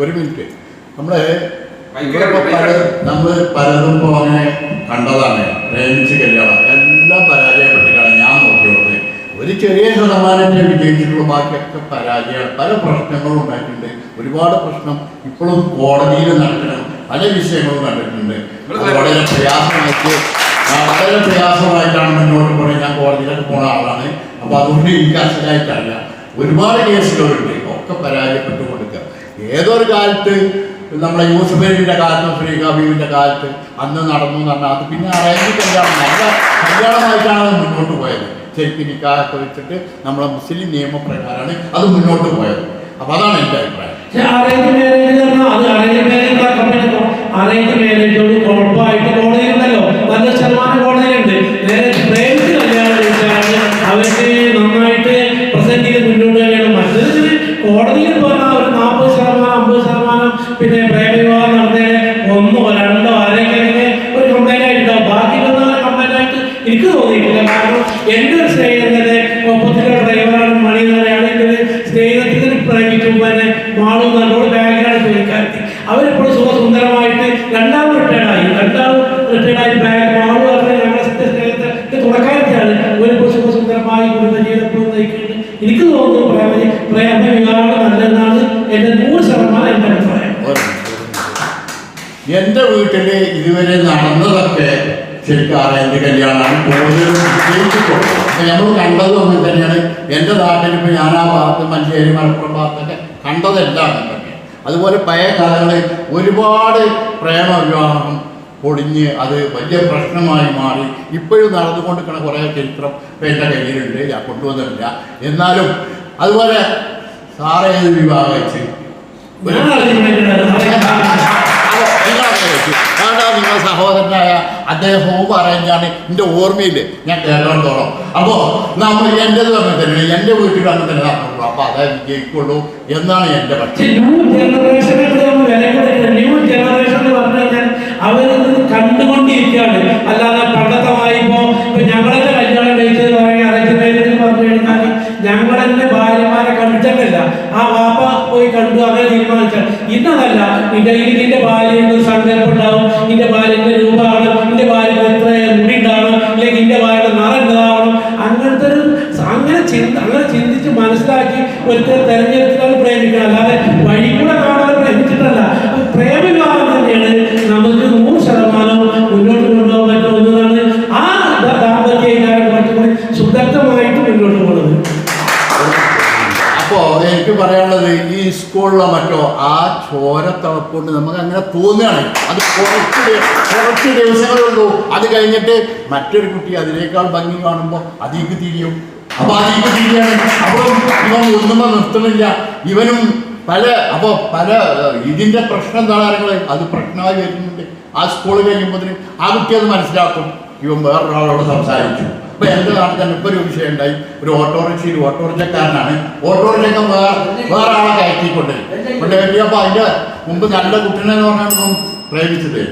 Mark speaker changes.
Speaker 1: നമ്മൾ മിനിറ്റ്. നമ്മളെ പല നമ്മൾ പലതും ഇപ്പൊ അങ്ങനെ കണ്ടതാണ്. പ്രേമിച്ച് കല്യാണം. എല്ലാം പരാജയപ്പെട്ടിട്ടാണ് ഞാൻ നോക്കിയത് ഒരു ചെറിയ ശതമാനത്തെ വിജയിച്ചിട്ടുള്ള ബാക്കിയൊക്കെ പരാജയമാണ്. പല പ്രശ്നങ്ങളും ഉണ്ടായിട്ടുണ്ട്. ഒരുപാട് പ്രശ്നം ഇപ്പോഴും കോടതിയിൽ നടക്കണം. പല വിഷയങ്ങളും കണ്ടിട്ടുണ്ട്. അത് വളരെ പ്രയാസമായിട്ട് വളരെ പ്രയാസമായിട്ടാണ് മുന്നോട്ട് പോകുന്നത് ഞാൻ കോടതിയിലൊക്കെ പോണ ആളാണ്. അപ്പൊ അതുകൊണ്ട് എനിക്ക് അസലായിട്ടറിയാം ഒരുപാട് കേസുകളുണ്ട്. ഏതൊരു കാലത്ത് നമ്മളെ കാലത്ത് കാലത്തും ശ്രീകാബീവിന്റെ കാലത്ത് അന്ന് നടന്നു എന്ന് പറഞ്ഞാൽ അത് പിന്നെ അറേഞ്ച് കല്യാണം. നല്ല കല്യാണമായിട്ടാണ് അത് മുന്നോട്ട് പോയത്. ശരിക്കും നിക്കാഹൊക്കെ വെച്ചിട്ട് നമ്മളെ മുസ്ലിം നിയമപ്രകാരമാണ് അത് മുന്നോട്ട് പോയത്. അപ്പൊ അതാണ് എന്റെ അഭിപ്രായം.
Speaker 2: നല്ല നേരെ നന്നായിട്ട് പ്രസന്റ് ചെയ്ത് മുന്നോട്ട് ഒരു ഒപ്പത്തിലെ ഡ്രൈവറാണ് മണി എന്ന് സ്നേഹത്തിന് പ്രേമിച്ചു പിന്നെ മാളു നല്ലോട് ബാങ്കിലാണ് ജോലിക്കാരത്തി അവരെപ്പോഴും സുഖസുന്ദരമായിട്ട് രണ്ടാമത് റിട്ടയർഡായി രണ്ടാമത് റിട്ടയർഡായി ബാങ്ക് മാളു പറഞ്ഞ ഞങ്ങളുടെ സ്നേഹത്തെ തുടക്കാരത്തെയാണ് അവരെപ്പോഴും സുഖസുന്ദരമായി എപ്പോഴും നയിക്കുന്നുണ്ട്. എനിക്ക് തോന്നുന്നു പ്രേമ പ്രേമ വിവാഹം നല്ലതെന്നാണ് എന്റെ നൂറ് ശതമാനം എന്റെ അഭിപ്രായം.
Speaker 1: എന്റെ വീട്ടിൽ ഇതുവരെ നടന്നതൊക്കെ ശരിക്കും അറേഞ്ച് കല്യാണമാണ്. കൂടുതലും നമ്മൾ കണ്ടതും അങ്ങനെ തന്നെയാണ്. എന്റെ നാട്ടിൽ ഇപ്പൊ ഞാൻ ആ ഭാഗത്ത് മഞ്ചേരി മലപ്പുറം ഭാഗത്തൊക്കെ കണ്ടതെല്ലാം അങ്ങനെ തന്നെയാണ്. അതുപോലെ പഴയ കാലങ്ങളിൽ ഒരുപാട് പ്രേമ വിവാഹം പൊളിഞ്ഞ് അത് വലിയ പ്രശ്നമായി മാറി. ഇപ്പോഴും നടന്നുകൊണ്ടിരിക്കുന്ന കുറേ ചരിത്രം ഇപ്പൊ എന്റെ കയ്യിലുണ്ട്. ഞാൻ കൊണ്ടുവന്നിട്ടില്ല. എന്നാലും അതുപോലെ സാറേ ഏത് വിവാഹം വെച്ച് നിങ്ങളുടെ സഹോദരനായ അദ്ദേഹം ഹോം അറേഞ്ചാണ് എന്റെ ഓർമ്മയിൽ ഞാൻ കേരളത്തോളം അപ്പോൾ നമ്മൾ എന്റെ അങ്ങനെ തന്നെ എന്റെ വീട്ടിൽ അങ്ങനെ തന്നെ നടന്നുള്ളൂ അപ്പോൾ അതേ വിജയിക്കുള്ളൂ എന്നാണ്
Speaker 2: എന്റെ കണ്ടുകൊണ്ടിരിക്കുകയാണ്. അല്ലാതെ പണ്ടത്തെ വായിപ്പോ ഞങ്ങളൊക്കെ കല്യാണം കഴിച്ചത് പറയുക അറേഞ്ച് പറഞ്ഞു കഴിഞ്ഞാൽ ഞങ്ങളെന്നെ ഭാര്യമാരെ കണ്ടിട്ടല്ല ആ വാപ്പ പോയി കണ്ടു അങ്ങനെ തീരുമാനിച്ചാൽ ഇന്നതല്ല നിന്റെ ഭാര്യ സങ്കല്പം ഉണ്ടാവും നിന്റെ ഭാര്യന്റെ മനസ്സിലാക്കി ഒരു തെരഞ്ഞെടുത്തിട്ടാണ് പ്രേമിക്കണം അല്ലാതെ വഴി കൂടെ കാണാതെ പ്രേമിച്ചിട്ടല്ല. പ്രേമവിവാഹം തന്നെയാണ് നമുക്ക് നൂറ് ശതമാനം മുന്നോട്ട് കൊണ്ടുപോകാൻ പറ്റുന്ന ഒന്നാണ് ആ ദാമ്പത്യ സുദഗ്ധമായിട്ട് മുന്നോട്ട് പോകുന്നത്.
Speaker 1: അപ്പോൾ എനിക്ക് പറയാനുള്ളത് ഈ സ്കൂളിലോ മറ്റോ ആ ചോര തിളപ്പുകൊണ്ട് നമുക്ക് അങ്ങനെ തോന്നുകയാണ് അത് കുറച്ച് കുറച്ച് ദിവസങ്ങളുള്ളൂ അത് കഴിഞ്ഞിട്ട് മറ്റൊരു കുട്ടി അതിനേക്കാൾ ഭംഗി കാണുമ്പോൾ അതിക്ക് തിരിയും. അപ്പൊ അതിലേക്ക് തിരിയാണ് അപ്പോൾ ഇവൻ ഒന്നുമ നിർത്തുന്നില്ല. ഇവനും പല അപ്പോൾ പല ഇതിന്റെ പ്രശ്നം എന്താണ് അറിയുന്നത്? അത് പ്രശ്നമായി വരുന്നുണ്ട്. ആ സ്കൂൾ കഴിയുമ്പോൾ ആ കുട്ടി അത് മനസ്സിലാക്കും. ഇവൻ വേറൊരാളോട് സംസാരിച്ചു. ഇപ്പൊ എന്റെ നാട്ടിൽ തന്നെ ഇപ്പൊ ഒരു വിഷയം ഉണ്ടായി. ഒരു ഓട്ടോറിക്ഷയിൽ ഓട്ടോറിക്ഷക്കാരനാണ്. ഓട്ടോറിക്ഷ വേറെ വേറെ ആളെ കയറ്റിക്കൊണ്ട്. കൊണ്ടുപോയി അപ്പൊ അതിന്റെ മുമ്പ് നല്ല കുട്ടനെ എന്ന് പറഞ്ഞാൽ പ്രേമിച്ചത്.